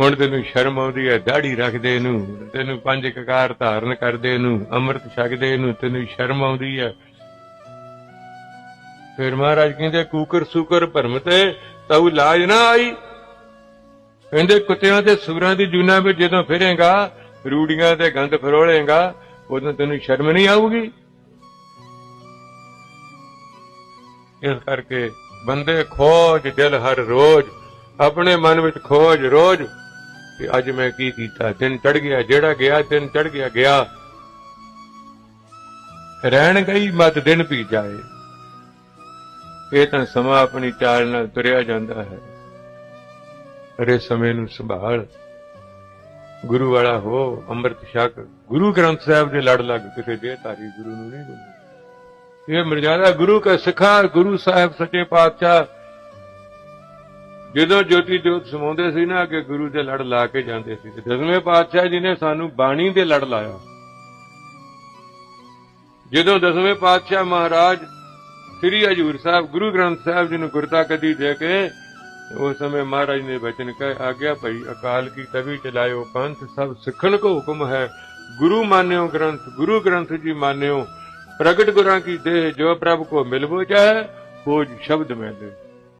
ਹੁਣ ਤੈਨੂੰ ਸ਼ਰਮ ਆਉਂਦੀ ਹੈ ਦਾੜੀ ਰੱਖਦੇ ਨੂੰ ਤੈਨੂੰ ਪੰਜ ਕਕਾਰ ਧਾਰਨ ਕਰਦੇ ਨੂੰ ਅੰਮ੍ਰਿਤ ਛਕਦੇ ਨੂੰ ਤੈਨੂੰ ਸ਼ਰਮ ਆਉਂਦੀ ਹੈ ਫਿਰ ਮਹਾਰਾਜ ਕਹਿੰਦੇ, ਕੂਕਰ ਸੂਕਰ ਭਰਮ ਤੇ ਤਉ ਲਾਜ ਨਾ ਆਈ। ਕਹਿੰਦੇ, ਕੁੱਤਿਆਂ ਤੇ ਸੂਰਾਂ ਦੀ ਜੂਨਾ ਵਿੱਚ ਜਦੋਂ ਫਿਰੇਗਾ, ਰੂੜੀਆਂ ਤੇ ਗੰਦ ਫਰੋਲੇਗਾ, ਉਦੋਂ ਤੈਨੂੰ ਸ਼ਰਮ ਨਹੀਂ ਆਊਗੀ। ਇਸ ਕਰਕੇ ਬੰਦੇ ਖੋਜ ਦਿਲ ਹਰ ਰੋਜ਼, ਆਪਣੇ ਮਨ ਵਿੱਚ ਖੋਜ ਰੋਜ਼। ਕਿ ਅੱਜ ਮੈਂ ਕੀ ਕੀਤਾ? ਦਿਨ ਚੜ ਗਿਆ, ਜਿਹੜਾ ਗਿਆ, ਦਿਨ ਚੜ ਗਿਆ ਗਿਆ। ਰਹਿਣ ਗਈ ਮਤ ਦਿਨ ਪੀ ਜਾਏ। ਇਹ ਤਾਂ ਸਮਾਂ ਆਪਣੀ ਚਾਲ ਨਾਲ ਤੁਰਿਆ ਜਾਂਦਾ ਹੈ। ਅਰੇ ਸਮੇਂ ਨੂੰ ਸੰਭਾਲ। ਗੁਰੂ ਵਾਲਾ ਹੋ, ਅੰਮ੍ਰਿਤ ਛਕ। ਗੁਰੂ ਗ੍ਰੰਥ ਸਾਹਿਬ ਦੇ ਲੜ ਲੱਗ ਕਿਸੇ ਦੇ ਧਾਰੀ ਗੁਰੂ ਨੂੰ ਨਹੀਂ ਗੁਰੂ ਇਹ ਮਰਜ਼ਾਦਾ ਗੁਰੂ ਕਾ ਸਿਖਾ, ਗੁਰੂ ਸਾਹਿਬ ਸੱਚੇ ਪਾਤਸ਼ਾਹ ਜਦੋਂ ਜੋਤੀ ਜੋਤ ਸਮਾਉਂਦੇ ਸੀ ਨਾ ਅੱਗੇ ਗੁਰੂ ਦੇ ਲੜ ਲਾ ਕੇ ਜਾਂਦੇ ਸੀ ਤੇ ਦਸਵੇਂ ਪਾਤਸ਼ਾਹ ਜੀ ਨੇ ਸਾਨੂੰ ਬਾਣੀ ਦੇ ਲੜ ਲਾਇਆ। ਜਦੋਂ ਦਸਵੇਂ ਪਾਤਸ਼ਾਹ ਮਹਾਰਾਜ ਸ੍ਰੀ ਹਜੂਰ ਸਾਹਿਬ, ਗੁਰੂ ਗ੍ਰੰਥ ਸਾਹਿਬ ਜੀ ਨੂੰ ਗੁਰਤਾ ਕਦੀ ਦੇ ਕੇ ਉਸ ਸਮੇਂ ਮਹਾਰਾਜ ਨੇ ਬਚਨ ਕਹੇ, ਆਗਿਆ ਭਈ, ਅਕਾਲ ਕੀ ਤਵੀ ਚਲਾਇਓ ਪੰਥ, ਸਭ ਸਿੱਖਣ ਕੋ ਹੁਕਮ ਹੈ। ਗੁਰੂ ਮਾਨਿਓ ਗ੍ਰੰਥ, ਗੁਰੂ ਗ੍ਰੰਥ ਜੀ ਮਾਨਿਓ, ਪ੍ਰਗਟ ਗੁਰਾਂ ਕੀ ਦੇਹ, ਜੋ ਪ੍ਰਭ ਕੋ ਮਿਲਵੋ ਚਾਹੇ ਖੋਜ ਸ਼ਬਦ ਮੈਂ ਦੇ